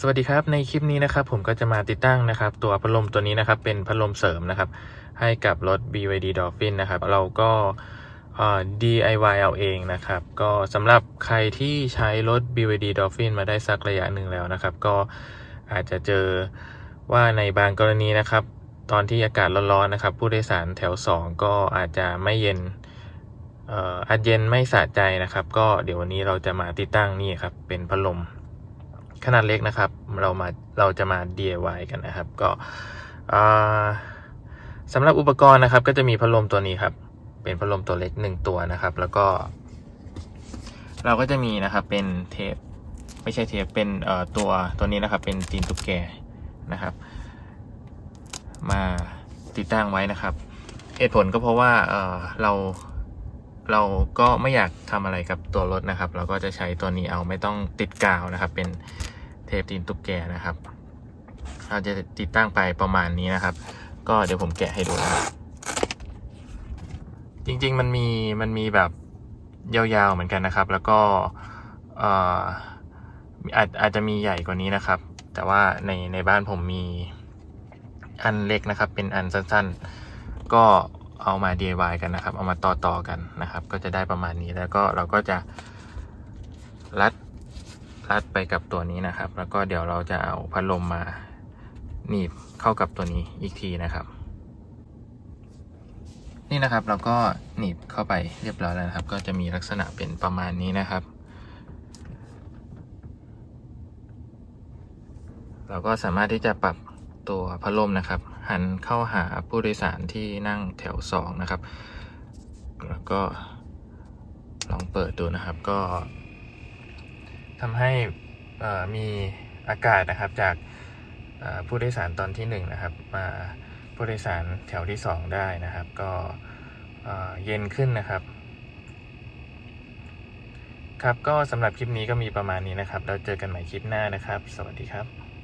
สวัสดีครับในคลิปนี้นะครับผมก็จะมาติดตั้งนะครับ ตัวพัดลมตัวนี้นะครับ เป็นพัดลมเสริมนะครับ ให้กับรถ BYD Dolphin นะครับ เราก็ DIY เอาเองนะครับ ก็สำหรับใครที่ใช้รถ BYD Dolphin มาได้สักระยะหนึ่งแล้วนะครับ ก็อาจจะเจอว่าในบางกรณีนะครับ ตอนที่อากาศร้อนๆนะครับ ผู้โดยสารแถว 2 ก็อาจจะไม่เย็นอ่ออาจเย็นไม่สะใจนะครับ ก็เดี๋ยววันนี้เราจะมาติดตั้งนี่ครับเป็นพัดลม ขนาดเล็กนะครับ เรามาเราจะมา DIY กันนะครับ ก็สำหรับอุปกรณ์นะครับ ก็จะมีพัดลมตัวนี้ครับ เป็นพัดลมตัวเล็กหนึ่งตัวนะครับ แล้วก็ เราก็จะมีนะครับเป็นเทปไม่ใช่เทปเป็นตัวตัวนี้นะครับ เป็นตีนตุ๊กแกนะครับ มาติดตั้งไว้นะครับเหตุผลก็เพราะว่าเเราเราก็ไม่อยากทำอะไรกับตัวรถนะครับ เราก็จะใช้ตัวนี้เอาไม่ต้องติดกาวนะครับ เป็น เทปตีนตุ๊กแกนะครับเราจะติดตั้งไปประมาณนี้นะครับ ก็เดี๋ยวผมแกะให้ดูนะครับจริงๆมันมีมันมีแบบยาวๆเหมือนกันนะครับ แล้วก็เอ่ออาจอาจจะมีใหญ่กว่านี้นะครับ แต่ว่าในในบ้านผมมีอันเล็กนะครับ เป็นอันสั้นๆ ก็เอามา DIY กันนะครับ เอามาต่อต่อๆกันนะครับ ก็จะได้ประมาณนี้แล้วก็เราก็จะรัด รัดไปกับตัวนี้นะครับ แล้วก็เดี๋ยวเราจะเอาพัดลมมาหนีบเข้ากับตัวนี้อีกทีนะครับ นี่นะครับเราก็หนีบเข้าไปเรียบร้อยแล้วนะครับ ก็จะมีลักษณะเป็นประมาณนี้นะครับ เราก็สามารถที่จะปรับตัวพัดลมนะครับ หันเข้าหาผู้โดยสารที่นั่งแถวสองนะครับ แล้วก็ลองเปิดดูนะครับก็ ทำให้มีอากาศนะครับจากผู้โดยสารตอนที่หนึ่งนะครับมาผู้โดยสารแถวที่สองได้นะครับ ก็เย็นขึ้นนะครับ ครับก็สำหรับคลิปนี้ก็มีประมาณนี้นะครับ เราเจอกันใหม่คลิปหน้านะครับ สวัสดีครับ